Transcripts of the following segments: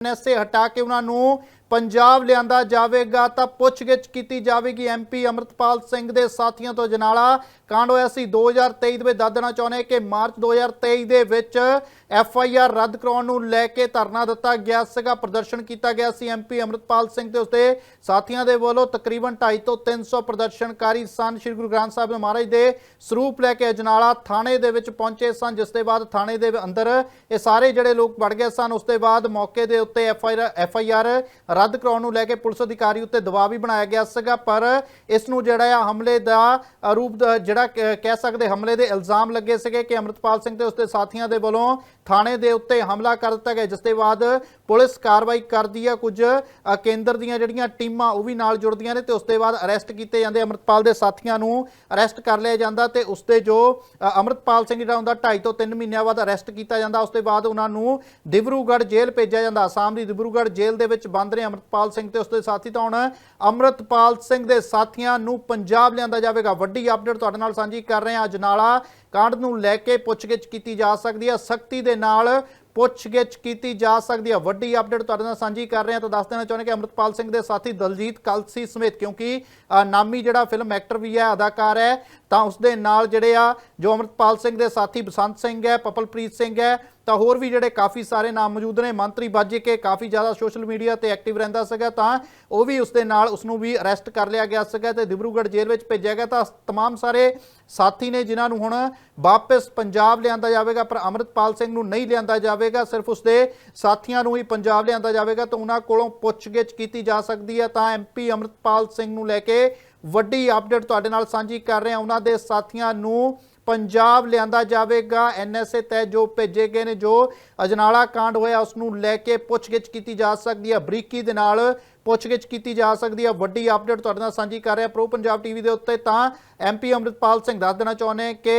NSA ਹਟਾ ਕੇ ਉਹਨਾਂ ਨੂੰ ਪੰਜਾਬ ਲਿਆਂਦਾ ਜਾਵੇਗਾ, ਤਾਂ ਪੁੱਛਗਿੱਛ ਕੀਤੀ ਜਾਵੇਗੀ ਐਮਪੀ ਅਮਰਤਪਾਲ ਸਿੰਘ ਦੇ ਸਾਥੀਆਂ ਤੋਂ ਜਨਾਲਾ। ਕਾਂਡ ਹੋਇਆ ਸੀ 2023 ਦੇ ਵਿੱਚ ਦੱਸਣਾ ਚਾਹੁੰਦੇ ਕਿ ਮਾਰਚ 2023 ਦੇ ਵਿੱਚ ਐਫ ਆਈ ਆਰ ਰੱਦ ਕਰਾਉਣ ਨੂੰ ਲੈ ਕੇ ਧਰਨਾ ਦਿੱਤਾ ਗਿਆ ਸੀਗਾ, ਪ੍ਰਦਰਸ਼ਨ ਕੀਤਾ ਗਿਆ ਸੀ ਐਮਪੀ ਅਮਰਤਪਾਲ ਸਿੰਘ ਤੇ ਉਸਦੇ ਸਾਥੀਆਂ ਦੇ ਵੱਲੋਂ ਤਕਰੀਬਨ 250 ਤੋਂ 300 ਪ੍ਰਦਰਸ਼ਨਕਾਰੀ ਸਨ ਸ੍ਰੀ ਗੁਰੂ ਗ੍ਰੰਥ ਸਾਹਿਬ ਮਹਾਰਾਜ ਦੇ ਸਰੂਪ ਲੈ ਕੇ ਅਜਨਾਲਾ ਥਾਣੇ ਦੇ ਵਿੱਚ ਪਹੁੰਚੇ ਸਨ, ਜਿਸ ਦੇ ਬਾਅਦ ਥਾਣੇ ਦੇ ਅੰਦਰ ਇਹ ਸਾਰੇ ਜਿਹੜੇ ਲੋਕ ਵੜ ਗਏ ਸਨ, ਉਸ ਦੇ ਬਾਅਦ ਮੌਕੇ ਦੇ ਉੱਤੇ F I R, F I R ਰੱਦ ਕਰਾਉਣ ਨੂੰ ਲੈ ਕੇ ਪੁਲਿਸ ਅਧਿਕਾਰੀ ਉੱਤੇ ਦਬਾਅ ਵੀ ਬਣਾਇਆ ਗਿਆ ਸੀਗਾ, ਪਰ ਇਸ ਨੂੰ ਜਿਹੜਾ ਆ ਹਮਲੇ ਦਾ ਰੂਪ ਜਿਹੜਾ ਕਹਿ ਸਕਦੇ ਹਮਲੇ ਦੇ ਇਲਜ਼ਾਮ ਲੱਗੇ ਸੀਗੇ ਕਿ ਅਮਰਤਪਾਲ ਸਿੰਘ ਤੇ ਉਸਦੇ ਸਾਥੀਆਂ ਦੇ ਵੱਲੋਂ ਥਾਣੇ ਦੇ ਉੱਤੇ ਹਮਲਾ ਕਰ ਦਿੱਤਾ ਗਿਆ ਜਿਸ ਦੇ ਬਾਅਦ ਪੁਲਿਸ ਕਾਰਵਾਈ ਕਰਦੀ ਹੈ ਕੁਝ ਕੇਂਦਰ ਦੀਆਂ ਜਿਹੜੀਆਂ ਟੀਮਾਂ ਉਹ ਵੀ ਨਾਲ ਜੁੜਦੀਆਂ ਨੇ ਤੇ ਉਸ ਦੇ ਬਾਅਦ ਅਰੈਸਟ ਕੀਤੇ ਜਾਂਦੇ ਅਮਰਤਪਾਲ ਦੇ ਸਾਥੀਆਂ ਨੂੰ ਅਰੈਸਟ ਕਰ ਲਿਆ ਜਾਂਦਾ ਤੇ ਉਸ ਦੇ ਜੋ ਅ, ਅਮਰਤਪਾਲ ਸਿੰਘ ਜਿਹੜਾ ਹੁੰਦਾ 2.5 ਤੋਂ 3 ਮਹੀਨਿਆਂ ਬਾਅਦ ਅਰੈਸਟ ਕੀਤਾ ਜਾਂਦਾ। ਉਸ ਦੇ ਬਾਅਦ ਉਹਨਾਂ ਨੂੰ ਦਿਬਰੂਗੜ੍ਹ ਜੇਲ੍ਹ ਭੇਜਿਆ ਜਾਂਦਾ। ਆਸਾਮ ਦੀ ਦਿਬਰੂਗੜ੍ਹ ਜੇਲ੍ਹ ਦੇ ਵਿੱਚ ਬੰਦ ਰਹੇ ਅਮਰਤਪਾਲ ਸਿੰਘ ਤੇ ਉਸ ਦੇ ਸਾਥੀ ਤਾਂ ਹੁਣ ਅਮਰਤਪਾਲ ਸਿੰਘ ਦੇ ਸਾਥੀਆਂ ਨੂੰ ਪੰਜਾਬ ਲਿਆਂਦਾ ਜਾਵੇਗਾ। ਵੱਡੀ ਅਪਡੇਟ ਤੁਹਾਡੇ ਨਾਲ ਸਾਂਝੀ ਕਰ ਰਹੇ ਹਾਂ। ਅਜਨਾਲਾ ਕਾਂਡ ਨੂੰ ਲੈ ਕੇ ਪੁੱਛਗਿੱਛ ਕੀਤੀ ਜਾ ਸਕਦੀ ਹੈ ਸਖਤੀ ਦੇ ਨਾਲ ਪੁੱਛਗਿੱਛ ਕੀਤੀ ਜਾ ਸਕਦੀ ਹੈ ਵੱਡੀ ਅਪਡੇਟ ਤੁਹਾਡੇ ਨਾਲ ਸਾਂਝੀ ਕਰ ਰਹੇ ਹਾਂ। ਤਾਂ ਦੱਸ ਦੇਣਾ ਚਾਹੁੰਦੇ ਕਿ ਅਮਰਤਪਾਲ ਸਿੰਘ ਦੇ ਸਾਥੀ ਦਲਜੀਤ ਕਲਸੀ ਸਮੇਤ, ਕਿਉਂਕਿ ਨਾਮੀ ਜਿਹੜਾ ਫਿਲਮ ਐਕਟਰ ਵੀ ਹੈ, ਅਦਾਕਾਰ ਹੈ, ਤਾਂ ਉਸ ਦੇ ਨਾਲ ਜਿਹੜੇ ਆ, ਜੋ ਅਮਰਤਪਾਲ ਸਿੰਘ ਦੇ ਸਾਥੀ ਬਸੰਤ ਸਿੰਘ ਹੈ, ਪਪਲਪ੍ਰੀਤ ਸਿੰਘ ਹੈ ਤਾਂ ਹੋਰ ਵੀ ਜਿਹੜੇ ਕਾਫੀ ਸਾਰੇ ਨਾਮ ਮੌਜੂਦ ਨੇ ਮੰਤਰੀ ਬਾਜੇ ਕੇ ਕਾਫੀ ਜ਼ਿਆਦਾ ਸੋਸ਼ਲ ਮੀਡੀਆ ਤੇ ਐਕਟਿਵ ਰਹਿੰਦਾ ਸੀਗਾ ਤਾਂ ਉਹ ਵੀ ਉਸ ਦੇ ਨਾਲ ਉਸ ਨੂੰ ਵੀ ਅਰੈਸਟ ਕਰ ਲਿਆ ਗਿਆ ਸੀਗਾ ਤੇ ਦਿਬਰੂਗੜ੍ਹ ਜੇਲ੍ਹ ਵਿੱਚ ਭੇਜਿਆ ਗਿਆ ਤਾਂ तमाम ਸਾਰੇ ਸਾਥੀ ਨੇ ਜਿਨ੍ਹਾਂ ਨੂੰ ਹੁਣ ਵਾਪਸ ਪੰਜਾਬ ਲਿਆਂਦਾ ਜਾਵੇਗਾ ਪਰ ਅਮਰਤਪਾਲ ਸਿੰਘ ਨੂੰ ਨਹੀਂ ਲਿਆਂਦਾ ਜਾਵੇਗਾ ਸਿਰਫ ਉਸ ਦੇ ਸਾਥੀਆਂ ਨੂੰ ਹੀ ਪੰਜਾਬ ਲਿਆਂਦਾ ਜਾਵੇਗਾ ਤਾਂ ਉਹਨਾਂ ਕੋਲੋਂ ਪੁੱਛਗਿੱਛ ਕੀਤੀ ਜਾ ਸਕਦੀ ਹੈ ਤਾਂ ਐਮਪੀ ਅਮਰਤਪਾਲ ਸਿੰਘ ਨੂੰ ਲੈ ਕੇ ਵੱਡੀ ਅਪਡੇਟ ਤੁਹਾਡੇ ਨਾਲ ਸਾਂਝੀ ਕਰ ਰਹੇ ਹਾਂ ਉਹਨਾਂ ਦੇ ਸਾਥੀਆਂ ਨੂੰ ਪੰਜਾਬ ਲਿਆਂਦਾ ਜਾਵੇਗਾ। ਐਨਐਸਏ ਤਹਿ ਜੋ ਭੇਜੇ ਗਏ ਨੇ ਜੋ ਅਜਨਾਲਾ ਕਾਂਡ ਹੋਇਆ ਉਸ ਨੂੰ ਲੈ ਕੇ ਪੁੱਛਗਿੱਛ ਕੀਤੀ ਜਾ ਸਕਦੀ ਹੈ। ਬਰੀਕੀ ਦੇ ਨਾਲ ਪੁੱਛਗਿੱਛ ਕੀਤੀ ਜਾ ਸਕਦੀ ਹੈ। ਵੱਡੀ ਅਪਡੇਟ ਤੁਹਾਡੇ ਨਾਲ ਸਾਂਝੀ ਕਰ ਰਿਹਾ ਪ੍ਰੋ ਪੰਜਾਬ ਟੀਵੀ ਦੇ ਉੱਤੇ। ਤਾਂ ਐਮਪੀ ਅਮਰਿਤਪਾਲ ਸਿੰਘ ਦੱਸ ਦੇਣਾ ਚਾਹੁੰਦੇ ਕਿ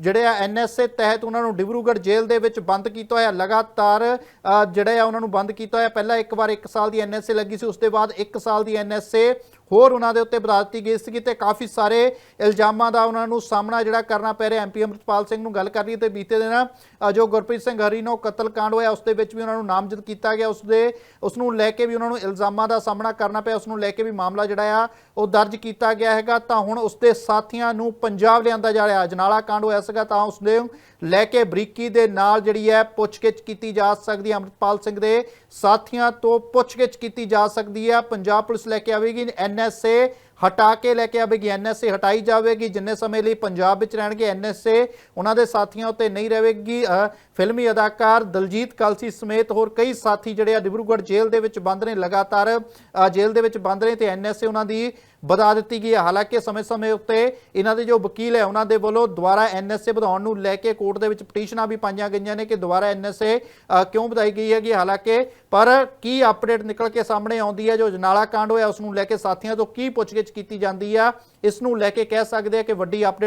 ਜਿਹੜੇ ਆ ਐਨਐਸਏ ਤਹਿਤ ਉਹਨਾਂ ਨੂੰ ਡਿਬਰੂਗੜ੍ਹ ਜੇਲ੍ਹ ਦੇ ਵਿੱਚ ਬੰਦ ਕੀਤਾ ਹੋਇਆ ਲਗਾਤਾਰ ਅ, ਜਿਹੜੇ ਆ ਉਹਨਾਂ ਨੂੰ ਬੰਦ ਕੀਤਾ ਹੋਇਆ। ਪਹਿਲਾਂ ਇੱਕ ਵਾਰ 1 ਸਾਲ ਦੀ ਐਨਐਸਏ ਲੱਗੀ ਸੀ ਉਸ ਤੋਂ ਬਾਅਦ 1 ਸਾਲ ਦੀ ਐਨਐਸਏ ਹੋਰ ਉਹਨਾਂ ਦੇ ਉੱਤੇ ਵਧਾ ਦਿੱਤੀ ਗਈ ਸੀ ਤੇ ਕਾਫੀ ਸਾਰੇ ਇਲਜ਼ਾਮਾਂ ਦਾ ਉਹਨਾਂ ਨੂੰ ਸਾਹਮਣਾ ਜਿਹੜਾ ਕਰਨਾ ਪੈ ਰਿਹਾ। ਐਮਪੀ ਅਮਰਪਾਲ ਸਿੰਘ ਨੂੰ ਗੱਲ ਕਰ ਲਈ ਤੇ ਬੀਤੇ ਦਿਨ ਜੋ ਗੁਰਪ੍ਰੀਤ ਸਿੰਘ ਹਰੀਨੋ ਕਤਲ ਕਾਂਡ ਹੋਇਆ, ਉਸ ਦੇ ਵਿੱਚ ਵੀ ਉਹਨਾਂ ਨੂੰ ਨਾਮਜ਼ਦ ਕੀਤਾ ਗਿਆ। ਉਸ ਦੇ, ਉਸ ਨੂੰ ਲੈ ਕੇ ਵੀ ਉਹਨਾਂ ਨੂੰ ਇਲਜ਼ਾਮਾਂ ਦਾ ਸਾਹਮਣਾ ਕਰਨਾ ਪਿਆ। ਉਸ ਨੂੰ ਲੈ ਕੇ ਵੀ ਮਾਮਲਾ ਜਿਹੜਾ ਆ, ਉਹ ਦਰਜ ਕੀਤਾ ਗਿਆ ਹੈਗਾ। ਤਾਂ ਹੁਣ ਉਸ ਦੇ ਸਾਥੀਆਂ ਨੂੰ ਪੰਜਾਬ ਲਿਆਂਦਾ ਜਾ ਰਿਹਾ। ਅਜਨਾਲਾ ਕਾਂਡ ਹੋਇਆ ਸੀਗਾ, ਤਾਂ ਉਸ ਦੇ ਲੈ ਕੇ ਬਰੀਕੀ ਦੇ ਨਾਲ ਜਿਹੜੀ ਹੈ ਪੁੱਛਗਿੱਛ ਕੀਤੀ ਜਾ ਸਕਦੀ ਹੈ। ਅਮਰਪਾਲ ਸਿੰਘ ਦੇ ਸਾਥੀਆਂ ਤੋਂ ਪੁੱਛਗਿੱਛ ਕੀਤੀ ਜਾ ਸਕਦੀ ਹੈ। ਪੰਜਾਬ ਪੁਲਿਸ ਲੈ ਕੇ ਆਵੇਗੀ। ਐਨਐਸਏ ਹਟਾ ਕੇ ਲੈ ਕੇ ਆਵੇਗੀ। ਐਨਐਸਏ ਹਟਾਈ ਜਾਵੇਗੀ। ਜਿੰਨੇ ਸਮੇਂ ਲਈ ਪੰਜਾਬ ਵਿੱਚ ਰਹਿਣਗੇ ਐਨਐਸਏ ਉਹਨਾਂ ਦੇ ਸਾਥੀਆਂ ਉੱਤੇ ਨਹੀਂ ਰਹੇਗੀ। ਫਿਲਮੀ ਅਦਾਕਾਰ ਦਲਜੀਤ ਕਲਸੀ ਸਮੇਤ ਹੋਰ ਕਈ ਸਾਥੀ ਜਿਹੜੇ ਆ ਡਿਬਰੂਗੜ੍ਹ ਜੇਲ੍ਹ ਦੇ ਵਿੱਚ ਬੰਦ ਨੇ, ਲਗਾਤਾਰ ਜੇਲ੍ਹ ਦੇ ਵਿੱਚ ਬੰਦ ਨੇ ਤੇ ਐਨਐਸਏ ਉਹਨਾਂ ਦੀ ਵਧਾ ਦਿੱਤੀ ਗਈ ਹੈ। ਹਾਲਾਂਕਿ ਸਮੇਂ-ਸਮੇਂ ਉੱਤੇ ਇਹਨਾਂ ਦੇ ਜੋ ਵਕੀਲ ਹੈ, ਉਹਨਾਂ ਦੇ ਵੱਲੋਂ ਦੁਬਾਰਾ ਐਨਐਸਏ ਵਧਾਉਣ ਨੂੰ ਲੈ ਕੇ ਕੋਰਟ ਦੇ ਵਿੱਚ ਪਟੀਸ਼ਨਾਂ ਵੀ ਪਾਈਆਂ ਗਈਆਂ ਨੇ ਕਿ ਦੁਬਾਰਾ ਐਨਐਸਏ ਕਿਉਂ ਵਧਾਈ ਗਈ ਹੈਗੀ। ਹਾਲਾਂਕਿ ਪਰ ਕੀ ਅਪਡੇਟ ਨਿਕਲ ਕੇ ਸਾਹਮਣੇ ਆਉਂਦੀ ਹੈ, ਜੋ ਜਨਾਲਾ ਕਾਂਡ ਹੋਇਆ, ਉਸ ਨੂੰ ਲੈ ਕੇ ਸਾਥੀਆਂ ਤੋਂ ਕੀ ਪੁੱਛਗਿੱਛ ਕੀਤੀ ਜਾਂਦੀ ਆ। ਇਸ ਨੂੰ ਲੈ ਕੇ ਕਹਿ ਸਕਦੇ ਆ ਕਿ ਵੱਡੀ ਅਪਡੇਟ